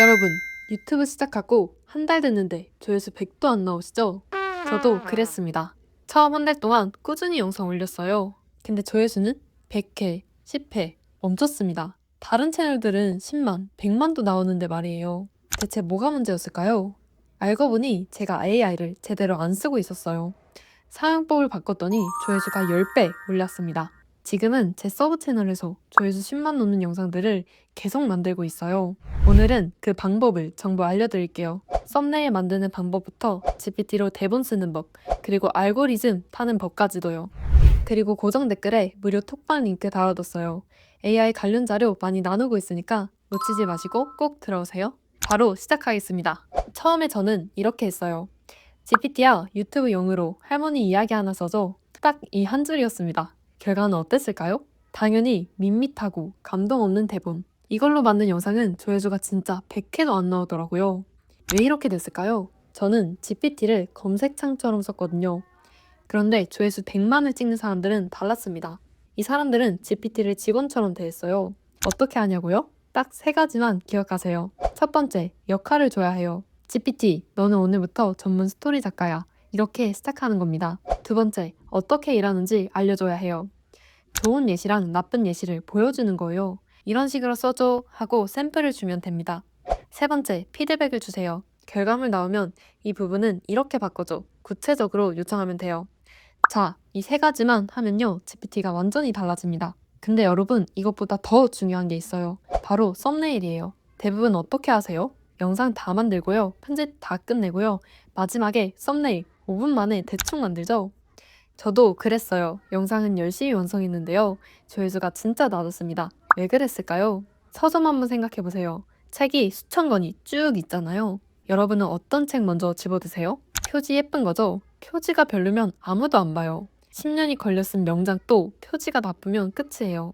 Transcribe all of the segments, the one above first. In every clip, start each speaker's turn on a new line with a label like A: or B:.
A: 여러분, 유튜브 시작하고 한 달 됐는데 조회수 100도 안 나오시죠? 저도 그랬습니다. 처음 한 달 동안 꾸준히 영상 올렸어요. 근데 조회수는 100회, 10회 멈췄습니다. 다른 채널들은 10만, 100만도 나오는데 말이에요. 대체 뭐가 문제였을까요? 알고 보니 제가 AI를 제대로 안 쓰고 있었어요. 사용법을 바꿨더니 조회수가 10배 올랐습니다. 지금은 제 서브 채널에서 조회수 10만 넘는 영상들을 계속 만들고 있어요. 오늘은 그 방법을 전부 알려드릴게요. 썸네일 만드는 방법부터 GPT로 대본 쓰는 법, 그리고 알고리즘 타는 법까지도요. 그리고 고정 댓글에 무료 톡방 링크 달아뒀어요. AI 관련 자료 많이 나누고 있으니까 놓치지 마시고 꼭 들어오세요. 바로 시작하겠습니다. 처음에 저는 이렇게 했어요. GPT야 유튜브 용으로 할머니 이야기 하나 써줘. 딱 이 한 줄이었습니다. 결과는 어땠을까요? 당연히 밋밋하고 감동 없는 대본. 이걸로 만든 영상은 조회수가 진짜 100회도 안 나오더라고요. 왜 이렇게 됐을까요? 저는 GPT를 검색창처럼 썼거든요. 그런데 조회수 100만을 찍는 사람들은 달랐습니다. 이 사람들은 GPT를 직원처럼 대했어요. 어떻게 하냐고요? 딱 세 가지만 기억하세요. 첫 번째, 역할을 줘야 해요. GPT, 너는 오늘부터 전문 스토리 작가야. 이렇게 시작하는 겁니다. 두 번째, 어떻게 일하는지 알려줘야 해요. 좋은 예시랑 나쁜 예시를 보여주는 거예요. 이런 식으로 써줘 하고 샘플을 주면 됩니다. 세 번째, 피드백을 주세요. 결과물 나오면 이 부분은 이렇게 바꿔줘. 구체적으로 요청하면 돼요. 자, 이 세 가지만 하면요. GPT가 완전히 달라집니다. 근데 여러분, 이것보다 더 중요한 게 있어요. 바로 썸네일이에요. 대부분 어떻게 하세요? 영상 다 만들고요. 편집 다 끝내고요. 마지막에 썸네일 5분 만에 대충 만들죠? 저도 그랬어요. 영상은 열심히 완성했는데요. 조회수가 진짜 낮았습니다. 왜 그랬을까요? 서점 한번 생각해 보세요. 책이 수천 권이 쭉 있잖아요. 여러분은 어떤 책 먼저 집어드세요? 표지 예쁜 거죠? 표지가 별로면 아무도 안 봐요. 10년이 걸려 쓴 명작도 표지가 나쁘면 끝이에요.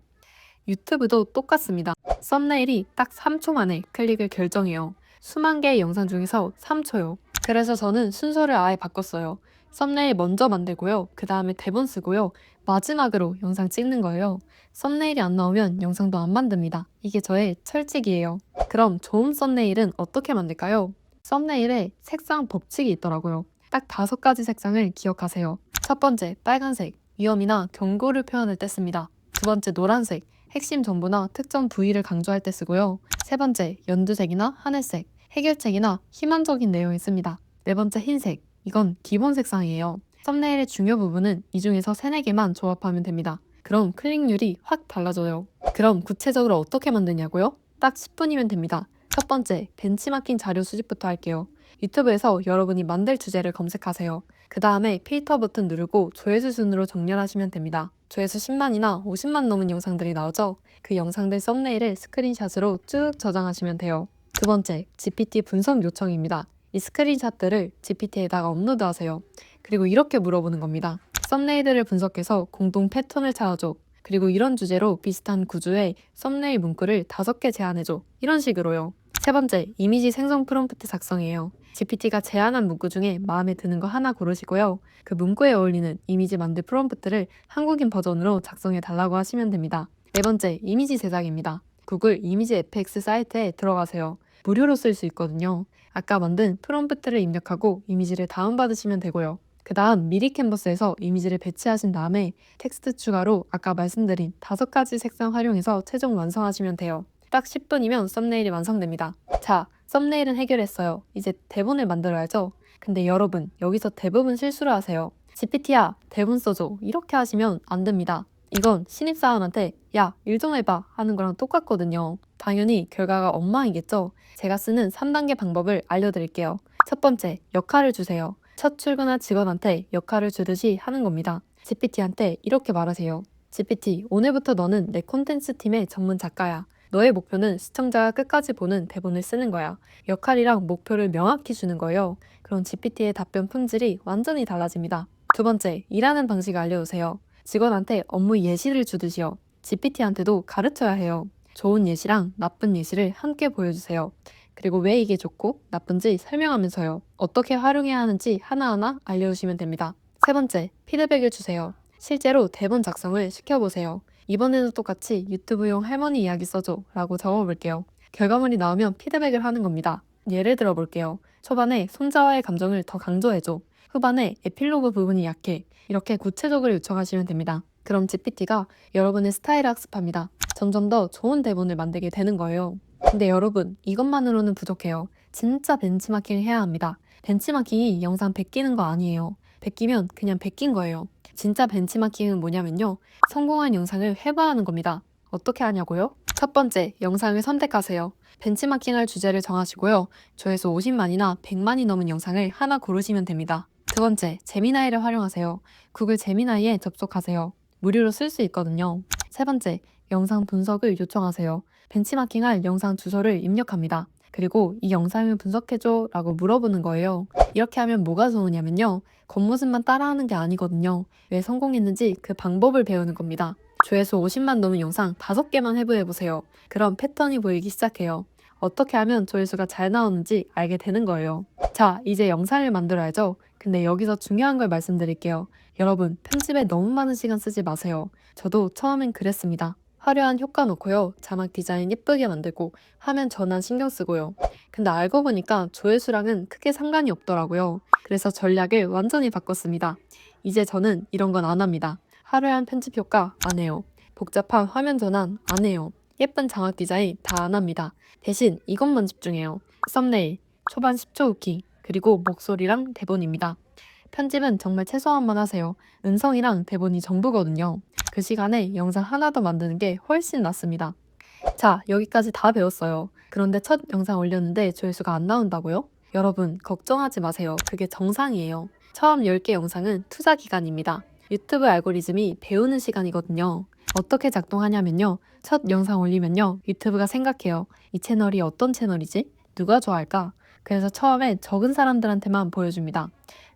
A: 유튜브도 똑같습니다. 썸네일이 딱 3초 만에 클릭을 결정해요. 수만 개의 영상 중에서 3초요. 그래서 저는 순서를 아예 바꿨어요. 썸네일 먼저 만들고요. 그 다음에 대본 쓰고요. 마지막으로 영상 찍는 거예요. 썸네일이 안 나오면 영상도 안 만듭니다. 이게 저의 철칙이에요. 그럼 좋은 썸네일은 어떻게 만들까요? 썸네일에 색상 법칙이 있더라고요. 딱 다섯 가지 색상을 기억하세요. 첫 번째, 빨간색. 위험이나 경고를 표현할 때 씁니다. 두 번째, 노란색. 핵심 정보나 특정 부위를 강조할 때 쓰고요. 세 번째, 연두색이나 하늘색. 해결책이나 희망적인 내용이 씁니다. 네 번째, 흰색. 이건 기본 색상이에요. 썸네일의 중요 부분은 이 중에서 세네 개만 조합하면 됩니다. 그럼 클릭률이 확 달라져요. 그럼 구체적으로 어떻게 만드냐고요? 딱 10분이면 됩니다. 첫 번째, 벤치마킹 자료 수집부터 할게요. 유튜브에서 여러분이 만들 주제를 검색하세요. 그 다음에 필터 버튼 누르고 조회수 순으로 정렬하시면 됩니다. 조회수 10만이나 50만 넘은 영상들이 나오죠? 그 영상들 썸네일을 스크린샷으로 쭉 저장하시면 돼요. 두 번째, GPT 분석 요청입니다. 이 스크린샷들을 GPT에다가 업로드하세요. 그리고 이렇게 물어보는 겁니다. 썸네일들을 분석해서 공동 패턴을 찾아줘. 그리고 이런 주제로 비슷한 구조의 썸네일 문구를 다섯 개 제안해줘. 이런 식으로요. 세 번째, 이미지 생성 프롬프트 작성이에요. GPT가 제안한 문구 중에 마음에 드는 거 하나 고르시고요. 그 문구에 어울리는 이미지 만들 프롬프트를 한국인 버전으로 작성해 달라고 하시면 됩니다. 네 번째, 이미지 제작입니다. 구글 이미지 FX 사이트에 들어가세요. 무료로 쓸 수 있거든요. 아까 만든 프롬프트를 입력하고 이미지를 다운받으시면 되고요. 그 다음 미리 캔버스에서 이미지를 배치하신 다음에 텍스트 추가로 아까 말씀드린 다섯 가지 색상 활용해서 최종 완성하시면 돼요. 딱 10분이면 썸네일이 완성됩니다. 자, 썸네일은 해결했어요. 이제 대본을 만들어야죠. 근데 여러분, 여기서 대부분 실수를 하세요. GPT야, 대본 써줘. 이렇게 하시면 안 됩니다. 이건 신입사원한테 야, 일 좀 해봐 하는 거랑 똑같거든요. 당연히 결과가 엉망이겠죠? 제가 쓰는 3단계 방법을 알려드릴게요. 첫 번째, 역할을 주세요. 첫 출근한 직원한테 역할을 주듯이 하는 겁니다. GPT한테 이렇게 말하세요. GPT, 오늘부터 너는 내 콘텐츠 팀의 전문 작가야. 너의 목표는 시청자가 끝까지 보는 대본을 쓰는 거야. 역할이랑 목표를 명확히 주는 거예요. 그럼 GPT의 답변 품질이 완전히 달라집니다. 두 번째, 일하는 방식을 알려주세요. 직원한테 업무 예시를 주듯이요. GPT한테도 가르쳐야 해요. 좋은 예시랑 나쁜 예시를 함께 보여주세요. 그리고 왜 이게 좋고 나쁜지 설명하면서요. 어떻게 활용해야 하는지 하나하나 알려주시면 됩니다. 세 번째, 피드백을 주세요. 실제로 대본 작성을 시켜보세요. 이번에도 똑같이 유튜브용 할머니 이야기 써줘 라고 적어볼게요. 결과물이 나오면 피드백을 하는 겁니다. 예를 들어 볼게요. 초반에 손자와의 감정을 더 강조해줘. 후반에 에필로그 부분이 약해. 이렇게 구체적으로 요청하시면 됩니다. 그럼 GPT가 여러분의 스타일을 학습합니다. 점점 더 좋은 대본을 만들게 되는 거예요. 근데 여러분, 이것만으로는 부족해요. 진짜 벤치마킹을 해야 합니다. 벤치마킹이 영상 베끼는 거 아니에요. 베끼면 그냥 베낀 거예요. 진짜 벤치마킹은 뭐냐면요. 성공한 영상을 회바하는 겁니다. 어떻게 하냐고요? 첫 번째, 영상을 선택하세요. 벤치마킹할 주제를 정하시고요. 조회수 50만이나 100만이 넘은 영상을 하나 고르시면 됩니다. 두 번째, 제미나이를 활용하세요. 구글 제미나이에 접속하세요. 무료로 쓸 수 있거든요. 세 번째, 영상 분석을 요청하세요. 벤치마킹할 영상 주소를 입력합니다. 그리고 이 영상을 분석해줘 라고 물어보는 거예요. 이렇게 하면 뭐가 좋으냐면요. 겉모습만 따라하는 게 아니거든요. 왜 성공했는지 그 방법을 배우는 겁니다. 조회수 50만 넘은 영상 5개만 해부해보세요. 그럼 패턴이 보이기 시작해요. 어떻게 하면 조회수가 잘 나오는지 알게 되는 거예요. 자, 이제 영상을 만들어야죠. 근데 여기서 중요한 걸 말씀드릴게요. 여러분, 편집에 너무 많은 시간 쓰지 마세요. 저도 처음엔 그랬습니다. 화려한 효과 놓고요. 자막 디자인 예쁘게 만들고 화면 전환 신경 쓰고요. 근데 알고 보니까 조회수랑은 크게 상관이 없더라고요. 그래서 전략을 완전히 바꿨습니다. 이제 저는 이런 건 안 합니다. 화려한 편집 효과 안 해요. 복잡한 화면 전환 안 해요. 예쁜 장악 디자인 다 안 합니다. 대신 이것만 집중해요. 썸네일, 초반 10초 후기, 그리고 목소리랑 대본입니다. 편집은 정말 최소한만 하세요. 음성이랑 대본이 전부거든요. 그 시간에 영상 하나 더 만드는 게 훨씬 낫습니다. 자, 여기까지 다 배웠어요. 그런데 첫 영상 올렸는데 조회수가 안 나온다고요? 여러분, 걱정하지 마세요. 그게 정상이에요. 처음 10개 영상은 투자 기간입니다. 유튜브 알고리즘이 배우는 시간이거든요. 어떻게 작동하냐면요. 첫 영상 올리면요. 유튜브가 생각해요. 이 채널이 어떤 채널이지? 누가 좋아할까? 그래서 처음에 적은 사람들한테만 보여줍니다.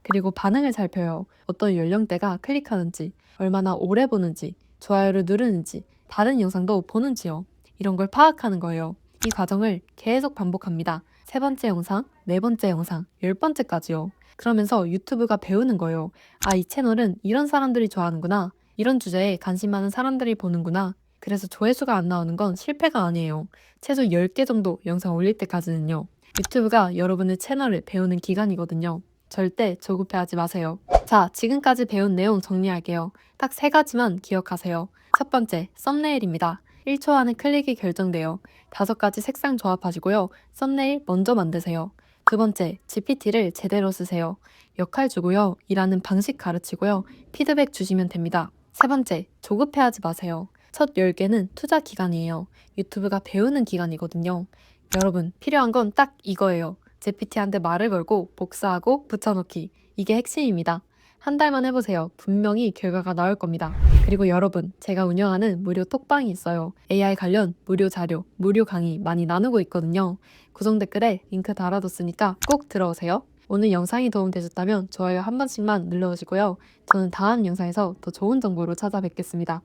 A: 그리고 반응을 살펴요. 어떤 연령대가 클릭하는지, 얼마나 오래 보는지, 좋아요를 누르는지, 다른 영상도 보는지요. 이런 걸 파악하는 거예요. 이 과정을 계속 반복합니다. 세 번째 영상, 네 번째 영상, 열 번째까지요. 그러면서 유튜브가 배우는 거예요. 아, 이 채널은 이런 사람들이 좋아하는구나. 이런 주제에 관심 많은 사람들이 보는구나. 그래서 조회수가 안 나오는 건 실패가 아니에요. 최소 10개 정도 영상 올릴 때까지는요. 유튜브가 여러분의 채널을 배우는 기간이거든요. 절대 조급해하지 마세요. 자, 지금까지 배운 내용 정리할게요. 딱 세 가지만 기억하세요. 첫 번째, 썸네일입니다. 1초 안에 클릭이 결정돼요. 다섯 가지 색상 조합하시고요. 썸네일 먼저 만드세요. 두 번째, GPT를 제대로 쓰세요. 역할 주고요. 일하는 방식 가르치고요. 피드백 주시면 됩니다. 세 번째, 조급해하지 마세요. 첫 10개는 투자 기간이에요. 유튜브가 배우는 기간이거든요. 여러분, 필요한 건 딱 이거예요. GPT한테 말을 걸고 복사하고 붙여넣기. 이게 핵심입니다. 한 달만 해보세요. 분명히 결과가 나올 겁니다. 그리고 여러분, 제가 운영하는 무료 톡방이 있어요. AI 관련 무료 자료, 무료 강의 많이 나누고 있거든요. 구성 댓글에 링크 달아뒀으니까 꼭 들어오세요. 오늘 영상이 도움되셨다면 좋아요 한 번씩만 눌러주시고요. 저는 다음 영상에서 더 좋은 정보로 찾아뵙겠습니다.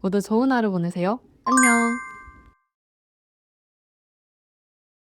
A: 모두 좋은 하루 보내세요. 안녕!